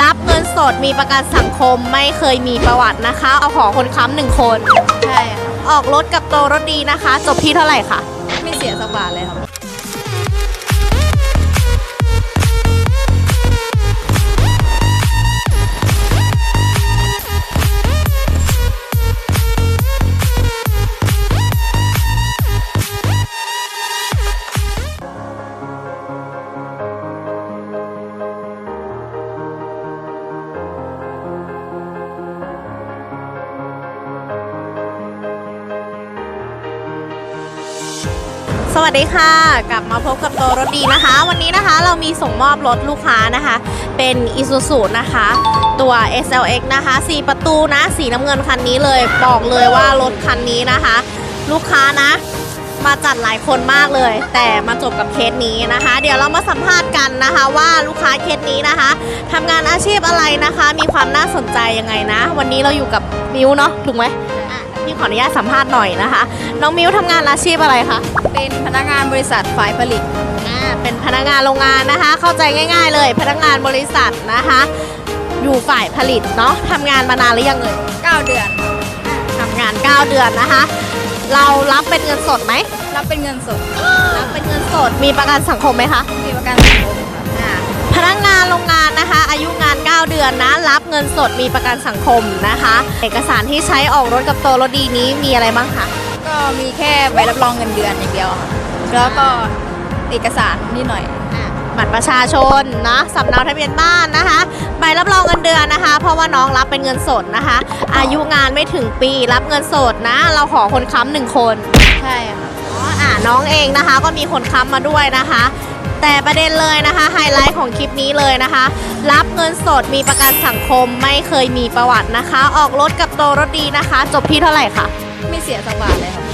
รับเงินสดมีประกันสังคมไม่เคยมีประวัตินะคะ เอาขอคนค้ำหนึ่งคน ใช่ค่ะออกรถกับโตรถดีนะคะ จบที่เท่าไหร่คะไม่เสียสักบาทเลยครั สวัสดีค่ะ กลับมาพบกับโตรถดีนะคะ วันนี้นะคะเรามีส่งมอบรถลูกค้านะคะ เป็น i s u z u นะคะ ตัว SLX นะคะ 4 ประตูนะ สีน้ำเงินคันนี้เลย บอกเลยว่ารถคันนี้นะคะ ลูกค้านะ มาจัดหลายคนมากเลย แต่มาจบกับเคสนี้นะคะ เดี๋ยวเรามาสัมภาษณ์กันนะคะ ว่าลูกค้าเคสนี้นะคะทำงานอาชีพอะไรนะคะ มีความน่าสนใจยังไงนะ วันนี้เราอยู่กับมิวเนาะถูกไหม อะพี่ขออนุญาตสัมภาษณ์หน่อยนะคะ น้องมิวทำงานอาชีพอะไรคะ เป็นพนักงานบริษัทฝ่ายผลิตอ่าเป็นพนักงานโรงงานนะคะ เข้าใจง่าย ๆ เลย พนักงานบริษัทนะคะ อยู่ฝ่ายผลิตเนาะทำงานมานานหรือยังเลย9 เดือน ทำงาน 9 เดือนนะคะ เรารับเป็นเงินสดไหมรับเป็นเงินสดรับเป็นเงินสดมีประกันสังคมไหมคะ มีประกันสังคม ดือนนะ รับเงินสดมีประกันสังคมนะคะ เอกสารที่ใช้ออกรถกับโตรถดีนี้มีอะไรบ้างคะก็มีแค่ใบรับรองเงินเดือนอย่างเดียวค่ะแล้วก็เอกสารนิดหน่อยบัตรประชาชนนะสำเนาทะเบียนบ้านนะคะ ใบรับรองเงินเดือนนะคะ เพราะว่าน้องรับเป็นเงินสดนะคะ อายุงานไม่ถึงปีรับเงินสดนะ เราขอคนค้ำหนึ่งคน ใช่ค่ะอ๋ออ่าน้องเองนะคะก็มีคนค้ำมาด้วยนะคะ แต่ประเด็นเลยนะคะไฮไลท์ของคลิปนี้เลยนะคะ รับเงินสดมีประกันสังคมไม่เคยมีประวัตินะคะ ออกรถกับโตรถดีนะคะ จบที่เท่าไหร่คะไม่เสียสักบาทเลยครับ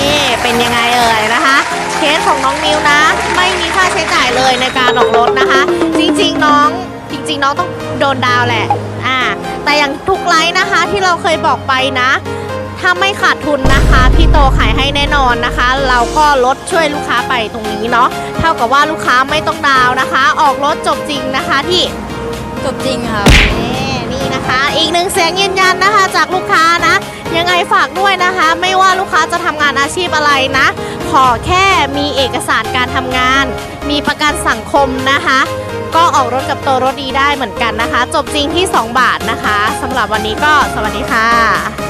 นี่เป็นยังไงเอ่ยนะคะ เคสของน้องมิวนะ ไม่มีค่าใช้จ่ายเลยในการออกรถนะคะ จริงๆน้องจริง ๆ น้องต้องโดนดาวน์แหละอ่าแต่อย่างทุกไลฟ์นะคะที่เราเคยบอกไปนะ ถ้าไม่ขาดทุนนะคะพี่โตขายให้แน่นอนนะคะ เราก็ลดช่วยลูกค้าไปตรงนี้เนาะเท่ากับว่าลูกค้าไม่ต้องดาวน์นะคะ ออกรถจบจริงนะคะที่จบจริงครับนี่นี่นะคะ อีกหนึ่งเสียงยืนยันนะคะจากลูกค้านะ ยังไงฝากด้วยนะคะ ไม่ว่าลูกค้าจะทำงานอาชีพอะไรนะ ขอแค่มีเอกสารการทำงาน มีประกันสังคมนะคะ ก็ออกรถกับโตวรถดีได้เหมือนกันนะคะ จบจริงที่ 2 บาทนะคะสำหรับวันนี้ก็สวัสดีค่ะ